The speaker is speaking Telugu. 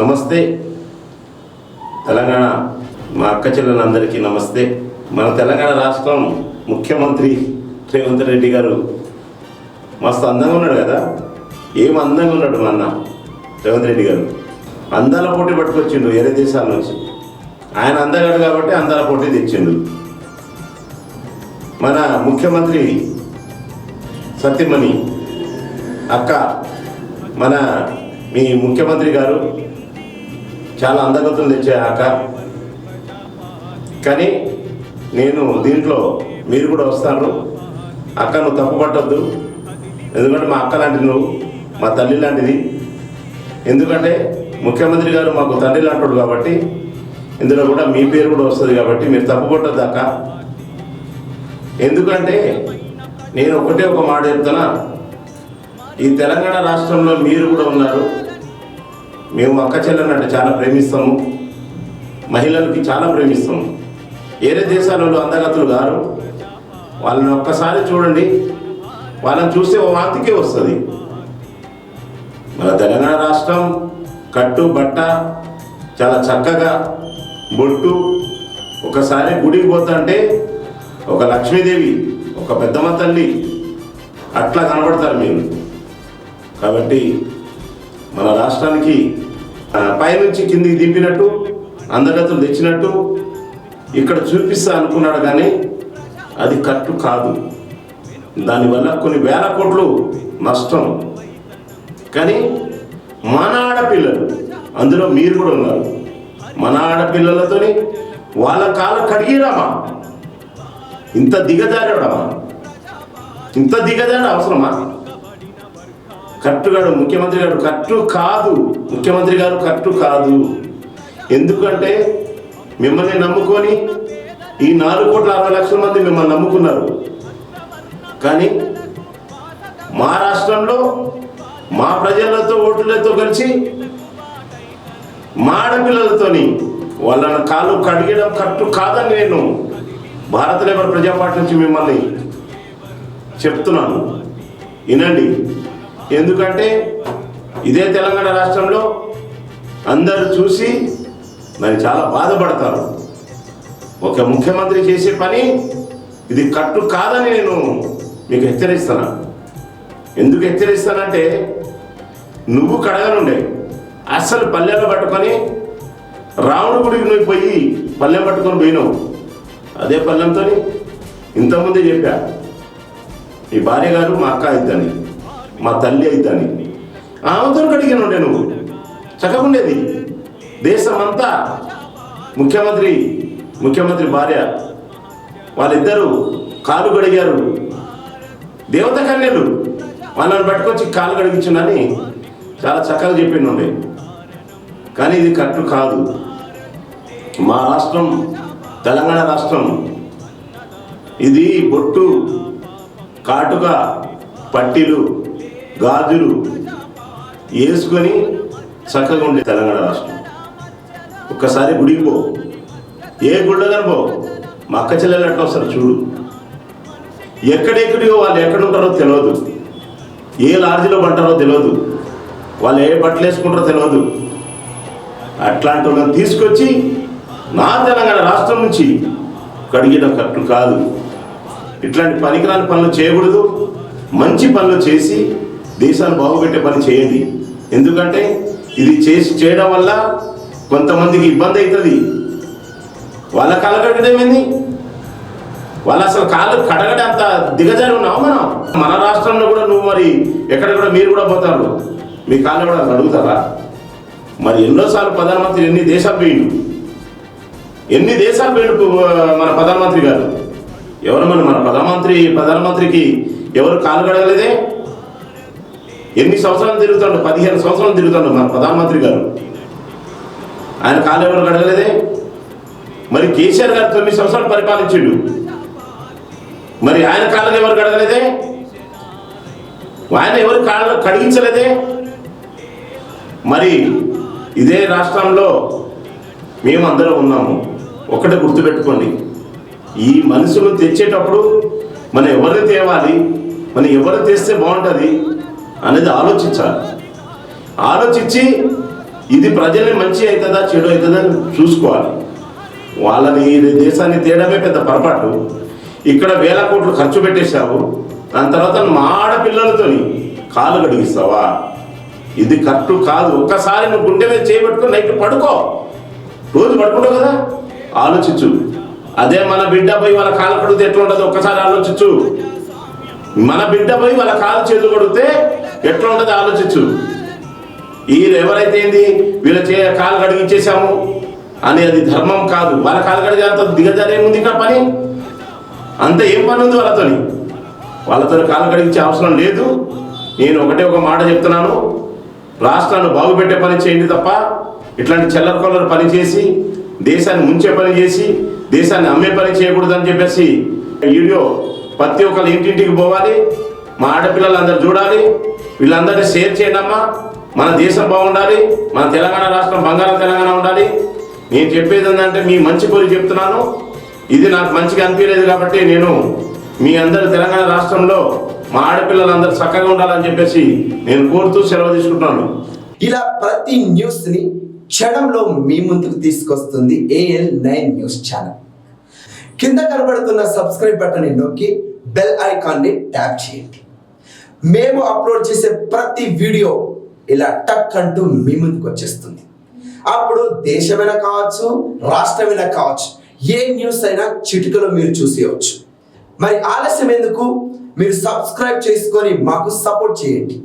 నమస్తే. తెలంగాణ మా అక్క చెల్లెలందరికీ నమస్తే. మన తెలంగాణ రాష్ట్రం ముఖ్యమంత్రి రేవంత్ రెడ్డి గారు మస్తు అందంగా ఉన్నాడు కదా? ఏం అందంగా ఉన్నాడు మా అన్న రేవంత్ రెడ్డి గారు? అందాల పోటీ పట్టుకొచ్చిండు వేరే దేశాల నుంచి. ఆయన అందగాడు కాబట్టి అందాల పోటీ తెచ్చిండు. మన ముఖ్యమంత్రి సత్యమణి అక్క మన మీ ముఖ్యమంత్రి గారు చాలా అందగతులు తెచ్చాక కానీ నేను దీంట్లో మీరు కూడా వస్తారు. అక్క నువ్వు తప్పుపట్టద్దు. ఎందుకంటే మా అక్క లాంటిది నువ్వు మా తల్లి లాంటిది. ఎందుకంటే ముఖ్యమంత్రి గారు మాకు తండ్రి లాంటివాడు కాబట్టి ఇందులో కూడా మీ పేరు కూడా వస్తుంది కాబట్టి మీరు తప్పుపట్టద్దు అక్క. ఎందుకంటే నేను ఒకటే ఒక మాట చెప్తున్నా. ఈ తెలంగాణ రాష్ట్రంలో మీరు కూడా ఉన్నారు. మేము అక్క చెల్లెలంటే చాలా ప్రేమిస్తాము. మహిళలకి చాలా ప్రేమిస్తాము. వేరే దేశాలలో అందగతులు గారు వాళ్ళని ఒక్కసారి చూడండి. వాళ్ళని చూస్తే ఓ వాంతికే వస్తుంది. మన తెలంగాణ రాష్ట్రం కట్టు బట్ట చాలా చక్కగా బొట్టు. ఒకసారి గుడికి పోతుంటే ఒక లక్ష్మీదేవి ఒక పెద్దమ్మ తల్లి అట్లా కనబడతారు మీరు. కాబట్టి మన రాష్ట్రానికి పైనుంచి కిందికి దింపినట్టు అందగతులు తెచ్చినట్టు ఇక్కడ చూపిస్తా అనుకున్నాడు కానీ అది కట్టు కాదు. దానివల్ల కొన్ని వేల కోట్లు నష్టం. కానీ మన ఆడపిల్లలు అందులో మీరు కూడా ఉన్నారు. మన ఆడపిల్లలతోని వాళ్ళ కాలు కడిగిరామా? ఇంత దిగజారడమా? ఇంత దిగజాడ అవసరమా? కట్టు గారు ముఖ్యమంత్రి గారు కట్టు కాదు. ముఖ్యమంత్రి గారు కట్టు కాదు. ఎందుకంటే మిమ్మల్ని నమ్ముకొని ఈ నాలుగు కోట్ల అరవై లక్షల మంది మిమ్మల్ని నమ్ముకున్నారు. కానీ మా రాష్ట్రంలో మా ప్రజలతో ఓటులతో కలిసి మా ఆడపిల్లలతోని వాళ్ళని కాలు కడిగడం కట్టు కాదని నేను భారత లేబర్ ప్రజాపార్టీ నుంచి మిమ్మల్ని చెప్తున్నాను. వినండి. ఎందుకంటే ఇదే తెలంగాణ రాష్ట్రంలో అందరూ చూసి దాన్ని చాలా బాధపడతారు. ఒక ముఖ్యమంత్రి చేసే పని ఇది కట్టు కాదని నేను మీకు హెచ్చరిస్తాను. ఎందుకు హెచ్చరిస్తానంటే నువ్వు కడగనుండే. అస్సలు పల్లెలో పట్టుకొని రావణ గుడికి నువ్వు పోయి పల్లెం పట్టుకొని పోయినావు. అదే పల్లెంతో ఇంతకుముందే చెప్పా. మీ భార్య గారు మా అక్క ఇద్దని మా తల్లి అయిద్దని ఆమెతో కడిగినుండే నువ్వు చక్కకుండేది దేశమంతా ముఖ్యమంత్రి ముఖ్యమంత్రి భార్య వాళ్ళిద్దరూ కాలు గడిగారు దేవత కన్యలు. వాళ్ళని పట్టుకొచ్చి కాలు గడిగించునని చాలా చక్కగా చెప్పిండు కానీ ఇది కట్టు కాదు. మా రాష్ట్రం తెలంగాణ రాష్ట్రం ఇది బొట్టు కాటుగా పట్టీలు గాజులు వేసుకొని చక్కగా ఉండే తెలంగాణ రాష్ట్రం. ఒక్కసారి గుడికి పో. ఏ గుళ్ళగాని పో. మా అక్క చెల్లెలు ఎట్లా వస్తారు చూడు. ఎక్కడెక్కడియో వాళ్ళు ఎక్కడ ఉంటారో తెలియదు ఏ లాడ్జిలో పడ్డారో తెలియదు వాళ్ళు ఏ బట్టలు వేసుకుంటారో తెలియదు అట్లాంటి వాళ్ళని తీసుకొచ్చి నా తెలంగాణ రాష్ట్రం నుంచి కడిగిన కట్టు కాదు. ఇట్లాంటి పనికిరాని పనులు చేయకూడదు. మంచి పనులు చేసి దేశాన్ని బాగుపెట్టే పని చేయండి. ఎందుకంటే ఇది చేసి చేయడం వల్ల కొంతమందికి ఇబ్బంది అవుతుంది. వాళ్ళ కాళ్ళ కడగడమేంది వాళ్ళు అసలు కాళ్ళు కడగడం అంత దిగజారి ఉన్నావు మనం? మన రాష్ట్రంలో కూడా నువ్వు మరి ఎక్కడ కూడా మీరు కూడా పోతారు. మీ కాళ్ళు కూడా అడుగుతారా? మరి ఎన్నోసార్లు ప్రధానమంత్రి ఎన్ని దేశాలు పోయిండు? ఎన్ని దేశాలు పోయిండు మన ప్రధానమంత్రి గారు? ఎవరు మన మన ప్రధానమంత్రి ప్రధానమంత్రికి ఎవరు కాలు కడగలేదే? ఎన్ని సంవత్సరాలు తిరుగుతాడు పదిహేను సంవత్సరాలు తిరుగుతాడు మన ప్రధానమంత్రి గారు. ఆయన కాలు ఎవరు గడగలేదే మరి కేసీఆర్ గారు తొమ్మిది సంవత్సరాలు పరిపాలించిండు. మరి ఆయన కాళ్ళని ఎవరు కడగలేదే? ఆయన ఎవరు కాళ్ళు కడిగించలేదే? మరి ఇదే రాష్ట్రంలో మేమందరం ఉన్నాము. ఒకటే గుర్తుపెట్టుకోండి. ఈ మనుషులు తెచ్చేటప్పుడు మనం ఎవరిని తేవాలి? మనం ఎవరు తెస్తే బాగుంటుంది? అనేది ఆలోచించాలి. ఆలోచించి ఇది ప్రజల్ని మంచి అవుతుందా చెడు అవుతుందా అని చూసుకోవాలి. వాళ్ళని ఈ దేశాన్ని తేయడమే పెద్ద పొరపాటు. ఇక్కడ వేల కోట్లు ఖర్చు పెట్టేశావు. దాని తర్వాత మా ఆడపిల్లలతో కాలు గడిగిస్తావా ఇది కరెక్ట్ కాదు. ఒక్కసారి నువ్వు గుండె మీద చేయబెట్టుకుని నైట్ పడుకో. రోజు పడుకుంటావు కదా? ఆలోచించు. అదే మన బిడ్డ పోయి వాళ్ళ కాలు కడిగితే ఎట్లా ఉండదు ఒక్కసారి ఆలోచించు. మన బిడ్డ పోయి వాళ్ళ కాలు చేతులు కొడితే ఎట్లా ఉంటుంది ఆలోచించు. వీళ్ళు ఎవరైతే ఏంది వీళ్ళ చే కాలు కడిగించేసాము అని అది ధర్మం కాదు. వాళ్ళ కాలు కడిగేంత దిగజారేముంది ఇక్కడ పని? అంత ఏం పని ఉంది వాళ్ళతోని? వాళ్ళతో కాలు కడిగించే అవసరం లేదు. నేను ఒకటే ఒక మాట చెప్తున్నాను. రాష్ట్రాన్ని బాగుపెట్టే పని చేయండి తప్ప ఇట్లాంటి చెల్లర కొల్లర పని చేసి దేశాన్ని ముంచే పని చేసి దేశాన్ని అమ్మే పని చేయకూడదని చెప్పేసి వీడియో ప్రతి ఒక్కరు ఇంటింటికి పోవాలి. మా ఆడపిల్లలు చూడాలి. వీళ్ళందరినీ షేర్ చేయండి అమ్మా మన దేశం బాగుండాలి. మన తెలంగాణ రాష్ట్రం బంగారం తెలంగాణ ఉండాలి. నేను చెప్పేది ఏంటంటే మీ మంచి కోరి చెప్తున్నాను. ఇది నాకు మంచిగా అనిపించలేదు కాబట్టి నేను మీ అందరు తెలంగాణ రాష్ట్రంలో మా ఆడపిల్లలందరూ చక్కగా ఉండాలని చెప్పేసి నేను కోరుతూ సెలవు తీసుకుంటున్నాను. ఇలా ప్రతి న్యూస్ని క్షణంలో మీ ముందుకు తీసుకొస్తుంది ఏఎల్ నైన్ న్యూస్ ఛానల్ కింద కనబడుతున్న సబ్స్క్రైబ్ బటన్ నొక్కి బెల్ ఐకాన్ని ట్యాప్ చేయండి. మేము అప్లోడ్ చేసే ప్రతి వీడియో ఇలా టక్ అంటూ మీ ముందుకు వచ్చేస్తుంది. అప్పుడు దేశమైనా కావచ్చు రాష్ట్రమైనా కావచ్చు ఏ న్యూస్ అయినా చిటికలో మీరు చూసేయవచ్చు. మరి ఆలస్యం ఎందుకు? మీరు సబ్స్క్రైబ్ చేసుకొని మాకు సపోర్ట్ చేయండి.